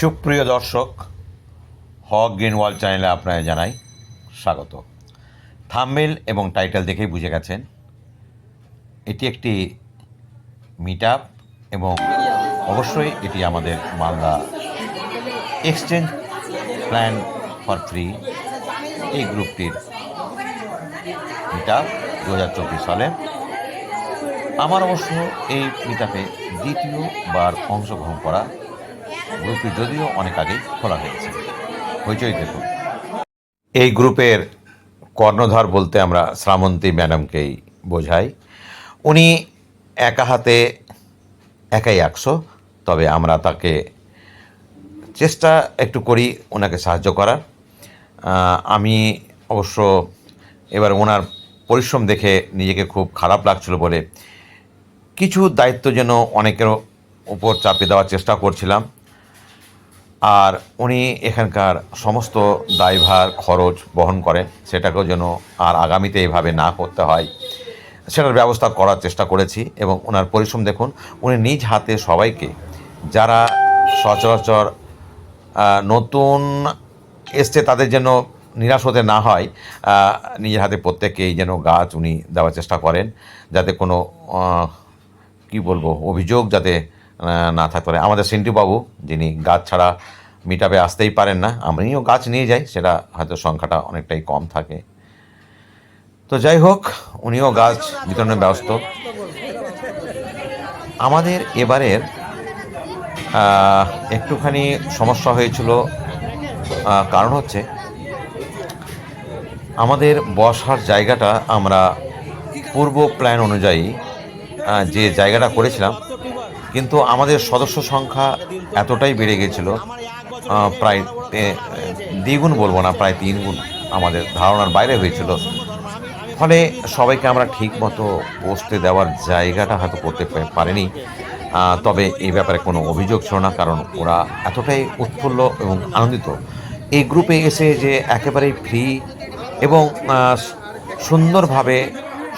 সুপ্রিয় দর্শক, হক গ্রিন ওয়াল চ্যানেলে আপনারা জানাই স্বাগত। থাম্বেল এবং টাইটেল দেখেই বুঝে গেছেন, এটি একটি মিট আপ এবং অবশ্যই এটি আমাদের Malda exchange plan for free এই গ্রুপটির মিট আপ দু হাজার চব্বিশ সালে। আমার অবশ্য এই মিট আপে দ্বিতীয়বার অংশগ্রহণ করা গ্রুপটি যদিও অনেক আগেই খোলা হয়েছে। হইচই দেখুন। এই গ্রুপের কর্ণধার বলতে আমরা শ্রামন্তী ম্যাডামকেই বোঝাই। উনি একা হাতে একাই একশো, তবে আমরা তাকে চেষ্টা একটু করি ওনাকে সাহায্য করার। আমি অবশ্য এবার ওনার পরিশ্রম দেখে নিজেকে খুব খারাপ লাগছিল বলে কিছু দায়িত্ব যেন অনেকের উপর চাপিয়ে দেওয়ার চেষ্টা করছিলাম। আর উনি এখানকার সমস্ত দায়ভার, খরচ বহন করেন সেটাকেও যেন আর আগামীতে এভাবে না করতে হয়, সেটার ব্যবস্থা করার চেষ্টা করেছি এবং ওনার পরিশ্রম দেখুন, উনি নিজ হাতে সবাইকে, যারা সচরাচর নতুন এসছে তাদের যেন নিরাশ হতে না হয় নিজের হাতে প্রত্যেকেই যেন গাছ উনি দেওয়ার চেষ্টা করেন, যাতে কোনো কি বলব, অভিযোগ যাতে না থাকতে পারে। আমাদের সিন্টু বাবু, যিনি গাছ ছাড়া মিটাপে আসতেই পারেন না আমিও গাছ নিয়ে যাই সেটা হয়তো সংখ্যাটা অনেকটাই কম থাকে। তো যাই হোক, উনিও গাছ বিতরণে ব্যস্ত। আমাদের এবারের একটুখানি সমস্যা হয়েছিল কারণ হচ্ছে আমাদের বসার জায়গাটা আমরা পূর্ব প্ল্যান অনুযায়ী যে জায়গাটা করেছিলাম কিন্তু আমাদের সদস্য সংখ্যা এতটাই বেড়ে গেছিল প্রায় দ্বিগুণ বলব না, প্রায় তিন গুণ আমাদের ধারণার বাইরে হয়েছিল। ফলে সবাইকে আমরা ঠিক মতো বসতে দেওয়ার জায়গাটা হয়তো করতে পারিনি। তবে এই ব্যাপারে কোনো অভিযোগ ছিল না, কারণ ওরা এতটাই উৎফুল্ল এবং আনন্দিত। এই গ্রুপে এসে যে একেবারেই ফ্রি এবং সুন্দরভাবে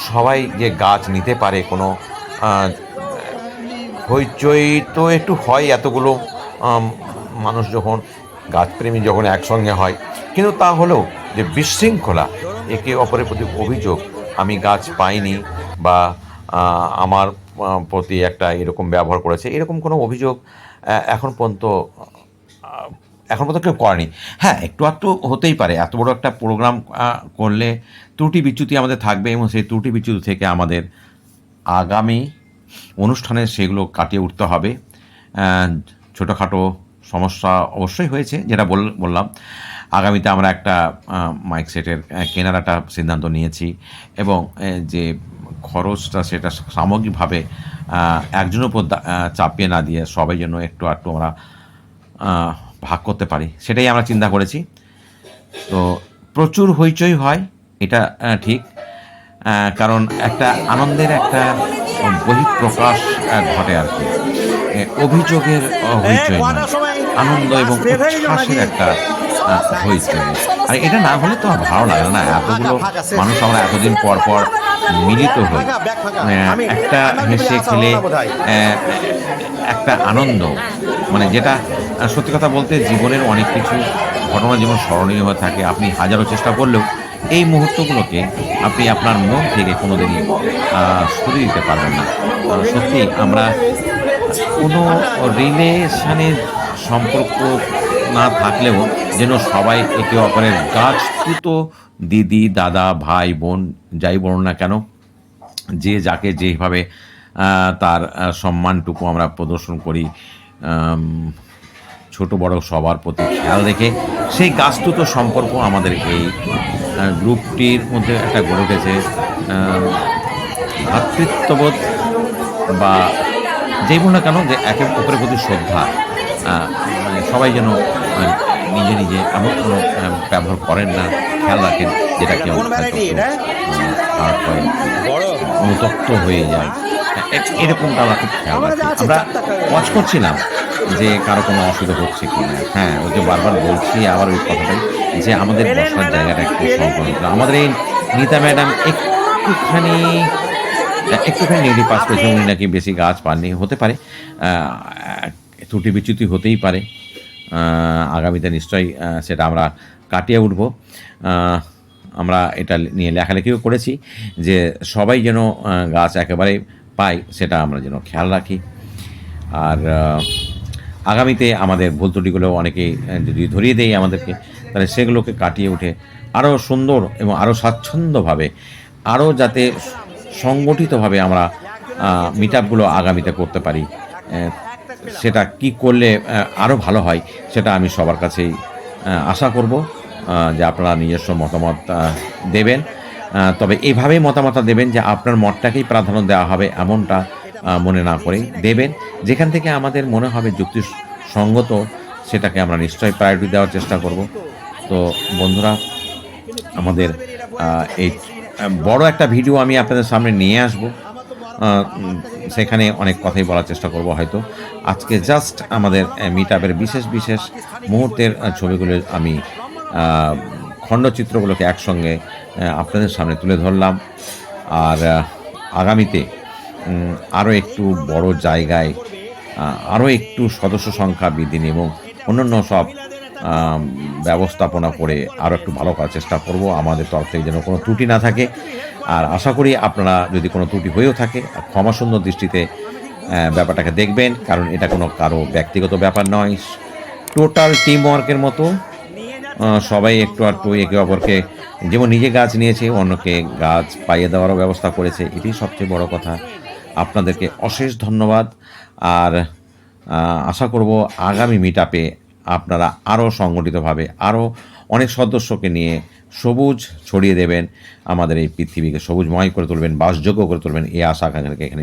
সবাই যে গাছ নিতে পারে কোনো হইচই তো একটু হয় এতগুলো মানুষ যখন, গাছপ্রেমী যখন একসঙ্গে হয়। কিন্তু তা হলেও যে বিশৃঙ্খলা, একে অপরের প্রতি অভিযোগ, আমি গাছ পাইনি বা আমার প্রতি একটা এরকম ব্যবহার করেছে, এরকম কোনো অভিযোগ এখন পর্যন্ত এখন পর্যন্ত কেউ করেনি। হ্যাঁ একটু একটু হতেই পারে, এত বড় একটা প্রোগ্রাম করলে ত্রুটি বিচ্যুতি আমাদের থাকবে এবং সেই ত্রুটি বিচ্যুতি থেকে আমাদের আগামী অনুষ্ঠানে সেগুলো কাটিয়ে উঠতে হবে। ছোটোখাটো সমস্যা অবশ্যই হয়েছে, যেটা বল, বললাম। আগামীতে আমরা একটা মাইক সেটের কেনার একটা সিদ্ধান্ত নিয়েছি এবং যে খরচটা সেটা সামগ্রিকভাবে একজনের উপর চাপিয়ে না দিয়ে সবাই যেন একটু একটু আমরা ভাগ করতে পারি, সেটাই আমরা চিন্তা করেছি। তো প্রচুর হইচই হয়, এটা ঠিক। কারণ একটা আনন্দের একটা বহিঃপ্রকাশ ঘটে আর কি। অভিযোগের হইচই আনন্দ এবং উচ্ছ্বাসের একটা হইচই আর এটা না হলে তো আর ভালো লাগে না, এতগুলো মানুষ আমরা এতদিন পর পর মিলিত হই। একটা হেসে খেলে একটা আনন্দ মানে যেটা সত্যি কথা বলতে জীবনের অনেক কিছু ঘটনা যেমন স্মরণীয় হয়ে থাকে, আপনি হাজারো চেষ্টা করলেও এই মুহূর্তগুলোকে আপনি আপনার মন থেকে কোনোদিনই সরিয়ে দিতে পারবেন না। সত্যি আমরা কোনো রিলেশনের সম্পর্ক না থাকলেও যেন সবাই একে অপরের গাছ তুতো দিদি, দাদা, ভাই, বোন, যাই বলুন না কেন, যে যাকে যেভাবে তার সম্মানটুকু আমরা প্রদর্শন করি ছোট বড় সবার প্রতি খেয়াল রেখে সেই গাছটুতো সম্পর্ক আমাদের এই গ্রুপটির মধ্যে একটা গড়ে উঠেছে। ভাতৃত্ববোধ বা যেই বলুন না কেন যে একে অপরের প্রতি শ্রদ্ধা মানে সবাই যেন নিজে নিজে এমন কোনো ব্যবহার করেন না খেয়াল রাখেন যেটা কেউ হয় অনুতপ্ত হয়ে যায়। এরকমটা আমরা খুব খেয়াল রাখি। আমরা ওয়াচ করছিলাম। যে কারও কোনো অসুবিধা হচ্ছে কি না। হ্যাঁ ওই যে বারবার বলছি, আবার ওই কথাটাই যে আমাদের বসার জায়গাটা একটু? সংকলন আমাদের এই নিতা ম্যাডাম একটুখানি একটুখানি নেগেটিভ পাস করেছে উনি নাকি বেশি গাছ পাননি, হতে পারে। ত্রুটি বিচ্যুতি হতেই পারে। আগামীতে নিশ্চয়ই সেটা আমরা কাটিয়ে উঠব। আমরা এটা নিয়ে লেখালেখিও করেছি যে সবাই যেন গাছ একেবারে পায়, সেটা আমরা যেন খেয়াল রাখি। আর আগামীতে আমাদের ভুল ত্রুটিগুলো অনেকেই আহ, যদি ধরিয়ে দেয় আমাদেরকে তাহলে সেগুলোকে কাটিয়ে উঠে আরও সুন্দর এবং আরও স্বাচ্ছন্দ্যভাবে আরও যাতে সংগঠিতভাবে আমরা মিট আপগুলো আগামীতে করতে পারি। সেটা কি করলে আরও ভালো হয় সেটা আমি সবার কাছেই আশা করব যে আপনারা নিজস্ব মতামত দেবেন। তবে এভাবেই মতামত দেবেন যে আপনার মতটাকেই প্রাধান্য দেওয়া হবে এমনটা মনে না করেই দেবেন। যেখান থেকে আমাদের মনে হবে যুক্তিসঙ্গত, সেটাকে আমরা নিশ্চয়ই প্রায়োরিটি দেওয়ার চেষ্টা করব। তো বন্ধুরা, আমাদের এই বড় একটা ভিডিও আমি আপনাদের সামনে নিয়ে আসব। সেখানে অনেক কথাই বলার চেষ্টা করব হয়তো। আজকে জাস্ট আমাদের মিট আপের বিশেষ বিশেষ মুহূর্তের ছবিগুলো আমি খণ্ডচিত্রগুলোকে একসঙ্গে আপনাদের সামনে তুলে ধরলাম। আর আগামীতে আরও একটু বড় জায়গায় আরও একটু সদস্য সংখ্যা বৃদ্ধি এবং অন্যান্য সব ব্যবস্থাপনা করে আরও একটু ভালো করার চেষ্টা করব। আমাদের তরফ থেকে যেন কোনো ত্রুটি না থাকে। আর আশা করি আপনারা যদি কোনো ত্রুটি হয়েও থাকে ক্ষমা সুন্দর দৃষ্টিতে ব্যাপারটাকে দেখবেন। কারণ এটা কোনো কারও ব্যক্তিগত ব্যাপার নয়। টোটাল টিম ওয়ার্কের মতো সবাই একটু একটু একে অপরকে যেমন নিজে গাছ নিয়েছে, অন্যকে গাছ পাইয়ে দেওয়ারও ব্যবস্থা করেছে। এটি সবচেয়ে বড় কথা। আপনাদেরকে অশেষ ধন্যবাদ। আর আশা করব আগামী মিট আপে আপনারা আরও সংগঠিতভাবে আরও অনেক সদস্যকে নিয়ে সবুজ ছড়িয়ে দেবেন। আমাদের এই পৃথিবীকে সবুজময় করে তুলবেন, বাসযোগ্য করে তুলবেন, এই আশা আকাঙ্ক্ষাকে এখানে